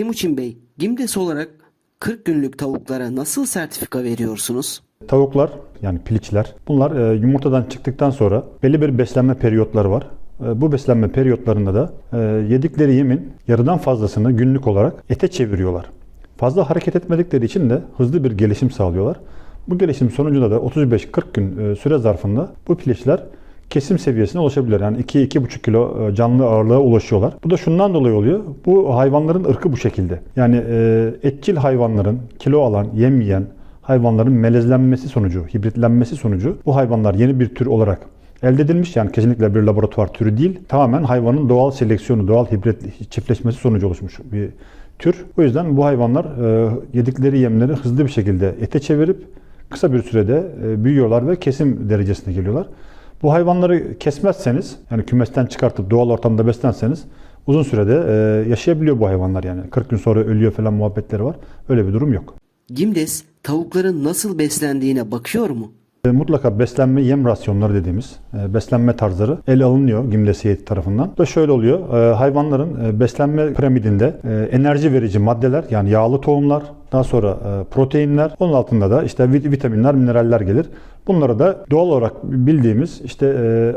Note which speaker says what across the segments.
Speaker 1: Timuçin Bey, Gimdes olarak 40 günlük tavuklara nasıl sertifika veriyorsunuz?
Speaker 2: Tavuklar yani piliçler bunlar e, yumurtadan çıktıktan sonra belli bir beslenme periyotları var. E, bu beslenme periyotlarında da e, yedikleri yemin yarıdan fazlasını günlük olarak ete çeviriyorlar. Fazla hareket etmedikleri için de hızlı bir gelişim sağlıyorlar. Bu gelişim sonucunda da 35-40 gün e, süre zarfında bu piliçler kesim seviyesine ulaşabilir. Yani 2-2,5 kilo e, canlı ağırlığa ulaşıyorlar. Bu da şundan dolayı oluyor. Bu hayvanların ırkı bu şekilde. Yani e, etçil hayvanların kilo alan, yem yiyen hayvanların melezlenmesi sonucu, hibritlenmesi sonucu bu hayvanlar yeni bir tür olarak elde edilmiş. Yani kesinlikle bir laboratuvar türü değil. Tamamen hayvanın doğal seleksiyonu, doğal hibrit çiftleşmesi sonucu oluşmuş bir tür. O yüzden bu hayvanlar e, yedikleri yemleri hızlı bir şekilde ete çevirip kısa bir sürede e, büyüyorlar ve kesim derecesine geliyorlar. Bu hayvanları kesmezseniz, yani kümesten çıkartıp doğal ortamda beslenseniz uzun sürede e, yaşayabiliyor bu hayvanlar yani. 40 gün sonra ölüyor falan muhabbetleri var. Öyle bir durum yok.
Speaker 1: Gimdes, tavukların nasıl beslendiğine bakıyor mu?
Speaker 2: E, Mutlaka beslenme yem rasyonları dediğimiz e, beslenme tarzları ele alınıyor Gimles heyeti tarafından. Da şöyle oluyor. e, Hayvanların beslenme piramidinde enerji verici maddeler yani yağlı tohumlar, daha sonra proteinler, onun altında da işte vit- vitaminler, mineraller gelir. Bunları da doğal olarak bildiğimiz işte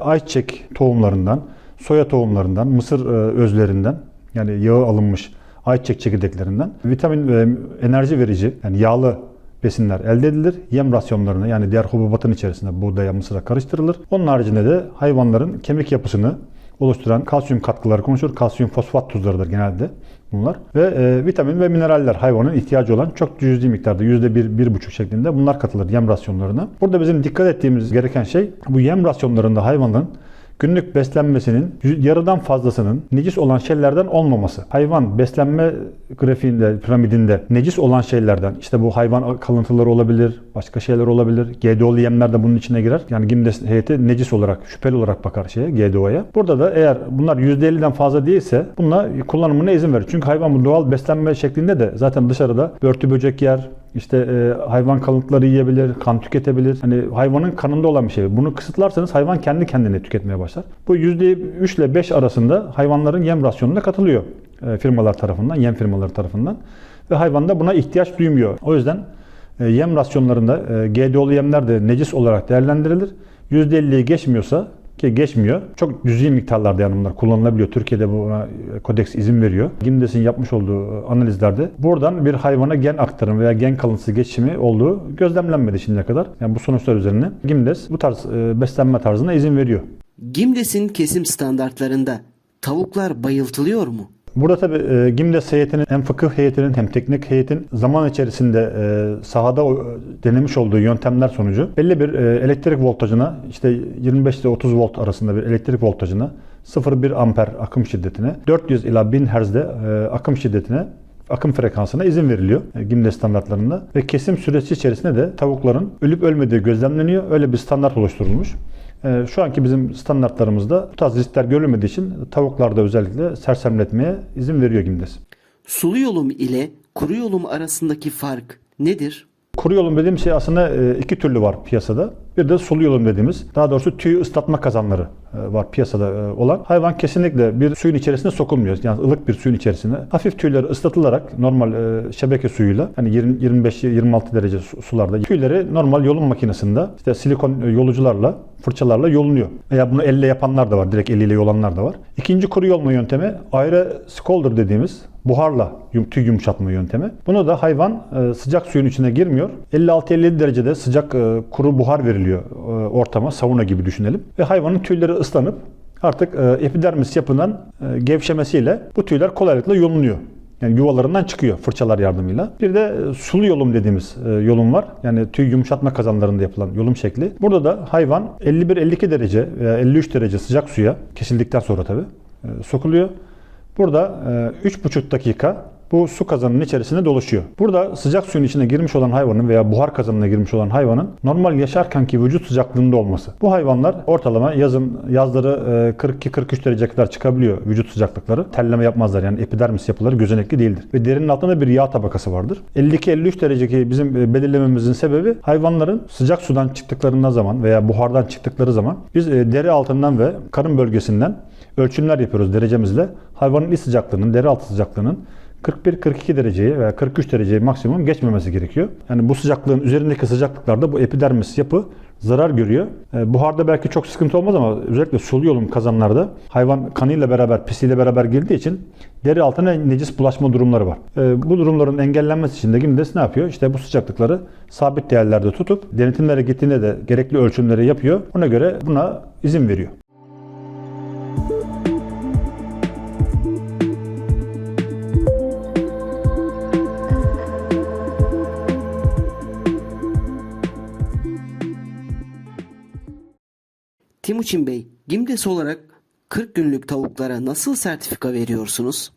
Speaker 2: ayçiçek tohumlarından, soya tohumlarından, mısır özlerinden yani yağı alınmış ayçiçek çekirdeklerinden vitamin ve enerji verici yani yağlı besinler elde edilir. Yem rasyonlarına yani diğer hububatın içerisinde buğdaya, mısıra karıştırılır. Onun haricinde de hayvanların kemik yapısını oluşturan kalsiyum katkıları konuşur. Kalsiyum fosfat tuzlarıdır genelde bunlar. Ve e, vitamin ve mineraller hayvanın ihtiyacı olan çok cüzi miktarda %1, 1,5 şeklinde bunlar katılır yem rasyonlarına. Burada bizim dikkat ettiğimiz gereken şey bu yem rasyonlarında hayvanın günlük beslenmesinin yarıdan fazlasının necis olan şeylerden olmaması. Hayvan beslenme grafiğinde, piramidinde necis olan şeylerden, işte bu hayvan kalıntıları olabilir, başka şeyler olabilir. GDO'lu yemler de bunun içine girer. Yani GİMDES heyeti necis olarak, şüpheli olarak bakar şeye, GDO'ya. Burada da eğer bunlar %50'den fazla değilse bununla kullanımına izin verir. Çünkü hayvan bu doğal beslenme şeklinde de zaten dışarıda börtü böcek yer, işte e, hayvan kalıntıları yiyebilir, kan tüketebilir. Hani hayvanın kanında olan bir şey. Bunu kısıtlarsanız hayvan kendi kendine tüketmeye başlar. Bu %3 ile 5 arasında hayvanların yem rasyonuna katılıyor e, firmalar tarafından, yem firmaları tarafından. Ve hayvan da buna ihtiyaç duymuyor. O yüzden e, yem rasyonlarında e, GDO'lu yemler de necis olarak değerlendirilir. %50'yi geçmiyorsa ki geçmiyor. Çok cüzi miktarlarda yani bunlar kullanılabiliyor. Türkiye'de buna kodeks izin veriyor. GİMDES'in yapmış olduğu analizlerde buradan bir hayvana gen aktarım veya gen kalıntısı geçişimi olduğu gözlemlenmedi şimdiye kadar. Yani bu sonuçlar üzerine GİMDES bu tarz e, beslenme tarzına izin veriyor.
Speaker 1: Gimdes'in kesim standartlarında tavuklar bayıltılıyor mu?
Speaker 2: Burada tabii e, GİMDES heyetinin hem fıkıh heyetinin hem teknik heyetin zaman içerisinde e, sahada o- denemiş olduğu yöntemler sonucu belli bir e, elektrik voltajına işte 25 ile 30 volt arasında bir elektrik voltajına 0,1 amper akım şiddetine 400 ila 1000 Hz'de e, akım şiddetine akım frekansına izin veriliyor e, GİMDES standartlarında ve kesim süresi içerisinde de tavukların ölüp ölmediği gözlemleniyor. Öyle bir standart oluşturulmuş. Ee, Şu anki bizim standartlarımızda bu tarz riskler görülmediği için tavuklarda özellikle sersemletmeye izin veriyor GİMDES.
Speaker 1: Sulu yolum ile kuru yolum arasındaki fark nedir?
Speaker 2: Kuru yolum dediğim şey aslında e, iki türlü var piyasada. Bir de sulu yolum dediğimiz, daha doğrusu tüy ıslatma kazanları e, var piyasada e, olan. Hayvan kesinlikle bir suyun içerisine sokulmuyor. Yani ılık bir suyun içerisine. Hafif tüyleri ıslatılarak normal e, şebeke suyuyla hani 25-26 derece su- sularda tüyleri normal yolum makinesinde işte silikon yolucularla fırçalarla yolunuyor. Veya bunu elle yapanlar da var. Direkt eliyle yolanlar da var. İkinci kuru yolma yöntemi ayrı scalder dediğimiz buharla tüy yumuşatma yöntemi. Bunu da hayvan sıcak suyun içine girmiyor. 56-57 derecede sıcak kuru buhar veriliyor e, ortama. Sauna gibi düşünelim. Ve hayvanın tüyleri ıslanıp artık e, epidermis yapından e, gevşemesiyle bu tüyler kolaylıkla yolunuyor. Yani yuvalarından çıkıyor fırçalar yardımıyla. Bir de sulu yolum dediğimiz yolum var. Yani tüy yumuşatma kazanlarında yapılan yolum şekli. Burada da hayvan 51-52 derece veya 53 derece sıcak suya kesildikten sonra tabii sokuluyor. Burada e, 3,5 dakika bu su kazanının içerisinde dolaşıyor. Burada sıcak suyun içine girmiş olan hayvanın veya buhar kazanına girmiş olan hayvanın normal yaşarkenki vücut sıcaklığında olması. Bu hayvanlar ortalama yazın yazları e, 42-43 derece kadar çıkabiliyor vücut sıcaklıkları. Telleme yapmazlar yani epidermis yapıları gözenekli değildir. Ve derinin altında bir yağ tabakası vardır. 52-53 dereceki bizim e, belirlememizin sebebi hayvanların sıcak sudan çıktıklarında zaman veya buhardan çıktıkları zaman biz e, deri altından ve karın bölgesinden ölçümler yapıyoruz derecemizle. Hayvanın iç sıcaklığının, deri altı sıcaklığının 41-42 dereceyi veya 43 dereceyi maksimum geçmemesi gerekiyor. Yani bu sıcaklığın üzerindeki sıcaklıklarda bu epidermis yapı zarar görüyor. E, buharda belki çok sıkıntı olmaz ama özellikle sulu yolum kazanlarda hayvan kanıyla beraber, pisiyle beraber girdiği için deri altına necis bulaşma durumları var. E, bu durumların engellenmesi için de Gimdes ne yapıyor? İşte bu sıcaklıkları sabit değerlerde tutup denetimlere gittiğinde de gerekli ölçümleri yapıyor. Ona göre buna izin veriyor.
Speaker 1: Timuçin Bey, Gimdes olarak 40 günlük tavuklara nasıl sertifika veriyorsunuz?